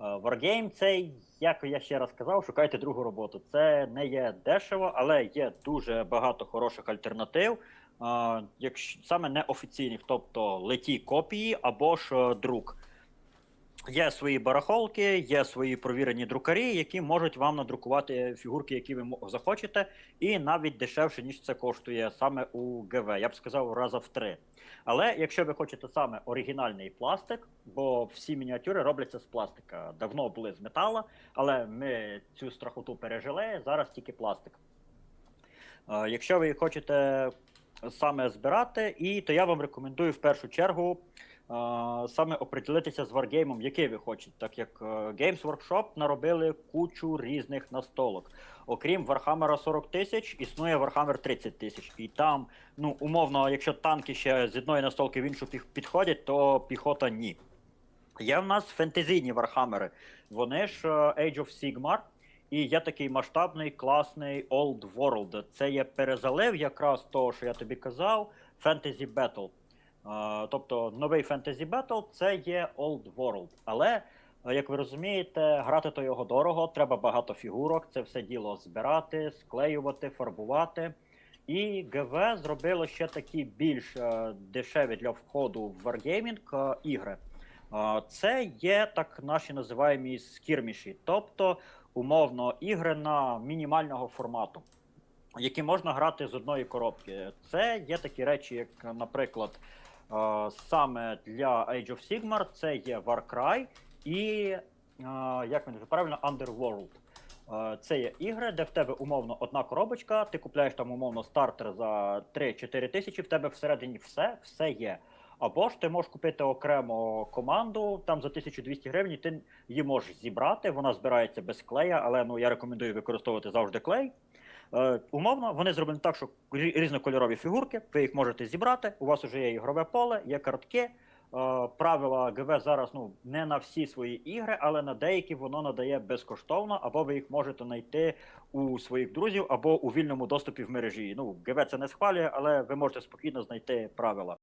Е, Wargame це, як я ще раз казав, шукайте другу роботу. Це не є дешево, але є дуже багато хороших альтернатив. Е, Якщо саме неофіційних, тобто леті копії або ж е, друк. Є свої барахолки, є свої провірені друкарі, які можуть вам надрукувати фігурки, які ви захочете, і навіть дешевше, ніж це коштує саме у ГВ. Я б сказав, раза в три. Але якщо ви хочете саме оригінальний пластик, бо всі мініатюри робляться з пластика. Давно були з метала, але ми цю страхоту пережили, зараз тільки пластик. Е, Якщо ви хочете саме збирати, і то я вам рекомендую в першу чергу е, саме оприділитися з варгеймом, який ви хочете, так як е, Games Workshop наробили кучу різних настолок. Окрім Warhammer 40 тисяч, існує Warhammer 30 тисяч. І там, ну, умовно, якщо танки ще з одної настолки в іншу підходять, то піхота ні. Є в нас фентезійні вархамери. Вони ж е, Age of Sigmar, і є такий масштабний, класний Old World. Це є перезалив якраз того, що я тобі казав, Fantasy Battle. Тобто новий Fantasy Battle це є Old World. Але, е, як ви розумієте, грати то його дорого, треба багато фігурок, це все діло збирати, склеювати, фарбувати. І ГВ зробило ще такі більш е, дешеві для входу в Wargaming е, ігри. Це є так наші називаємо скірміші, тобто умовно ігри на мінімального формату, які можна грати з одної коробки. Це є такі речі, як, наприклад, саме для Age of Sigmar, це є Warcry і як він правильно Underworld. Це є ігри, де в тебе умовно одна коробочка, ти купляєш там умовно стартер за 3-4 тисячі, в тебе всередині все, все є. Або ж ти можеш купити окремо команду там за 1200 гривень, ти її можеш зібрати. Вона збирається без клея, але ну я рекомендую використовувати завжди клей. Е, умовно, вони зроблені так, що рі- різнокольорові фігурки, ви їх можете зібрати. У вас вже є ігрове поле, є картки. Е, правила ГВ зараз ну не на всі свої ігри, але на деякі воно надає безкоштовно, або ви їх можете знайти у своїх друзів, або у вільному доступі в мережі. Ну, ГВ це не схвалює, але ви можете спокійно знайти правила.